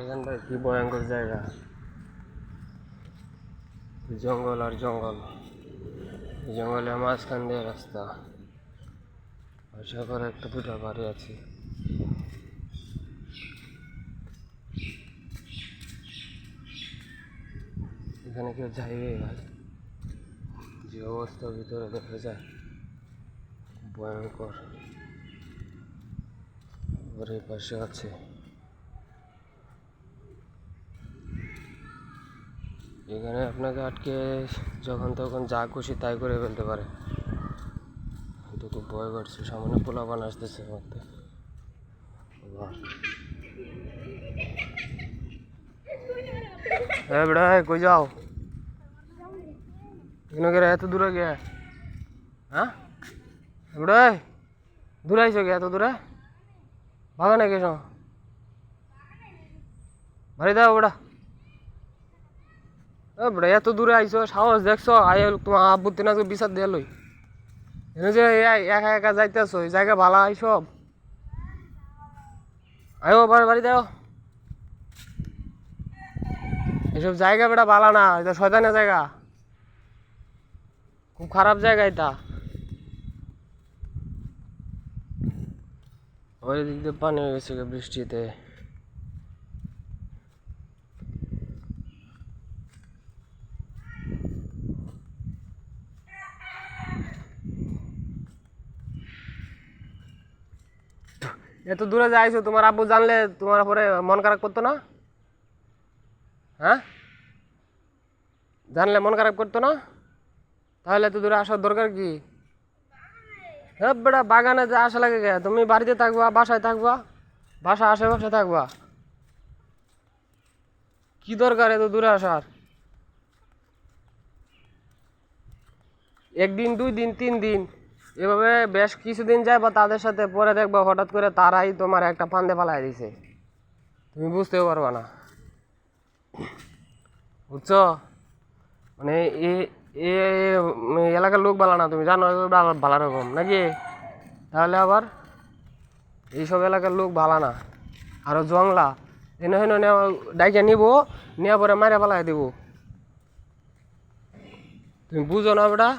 এখানটা কি ভয়ঙ্কর জায়গা জঙ্গল আর জঙ্গল এই জঙ্গলে মাঝখান দিয়ে রাস্তা। আশা করে একটা দুটা বাড়ি আছে। এখানে কেউ যাইবে ভাই? যে অবস্থা ভিতরে দেখা যায়, ভয়ঙ্কর। এই পাশে আছে। এখানে আপনাকে আটকে যখন তখন যা খুশি তাই করে ফেলতে পারে। কিন্তু খুব ভয় করছে, সামনে পোলাপান আসতেছে মধ্যে হ্যাঁ বেড়া কই যাও? এখানে গেলে এত দূরে গে হ্যাঁ? বেড়া দূরে আইসো গে এত দূরে? বাগানে গেছো বাড়ি দাও বেড়া বেড়া এত দূরে আইসো সাহস দেখছ? আই তোমার আব্বুর তিন আজকে বিচার দিয়ে লই। এনে যে একা একা যাইতেছো, এই জায়গা ভালো আইসব আয়ো, বাড়ি বাড়ি দাও এসব জায়গা বেটা ভালো না, এটা শয়তানের জায়গা। খুব খারাপ জায়গা এটা। ওই পানি হয়ে গেছে বৃষ্টিতে। এত দূরে যাইছো, তোমার আব্বু জানলে তোমার পরে মন খারাপ করতো না? হ্যাঁ? জানলে মন খারাপ করতো না? তাহলে এত দূরে আসার দরকার কি? হ্যাঁ বেটা, বাগানে যে আসা লাগে গে। তুমি বাড়িতে থাকবা, বাসায় থাকবা, বাসা আশেপাশে থাকবা। কি দরকার এত দূরে আসার? একদিন, দুই দিন, তিন দিন। এভাবে বেশ কিছুদিন যায় বা তাদের সাথে পরে দেখবা, হঠাৎ করে তারাই তোমার একটা ফান্দে পালাই দিছে। তুমি বুঝতেও পারবা না। বুঝছ? মানে এ এ এলাকার লোক ভালো না, তুমি জানো ভালো- রকম, নাকি? তাহলে আবার এইসব এলাকার লোক ভালো না। আরও জংলা। এনে হেন ডাইকে নিব নেওয়া পরে মারে পালাই দিব। তুমি বুঝো না বেটা?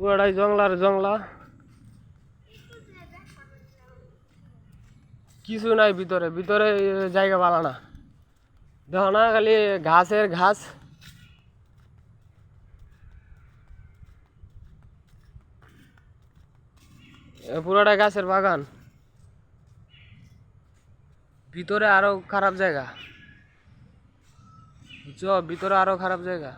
পুরোটাই জংলার জংলা। কিছু নাই ভিতরে ভিতরে জায়গা ভালো না। দেখো না, খালি ঘাসের ঘাস। পুরোটা গাছের বাগান। ভিতরে আরও খারাপ জায়গা। বুঝছ ভিতরে আরও খারাপ জায়গা।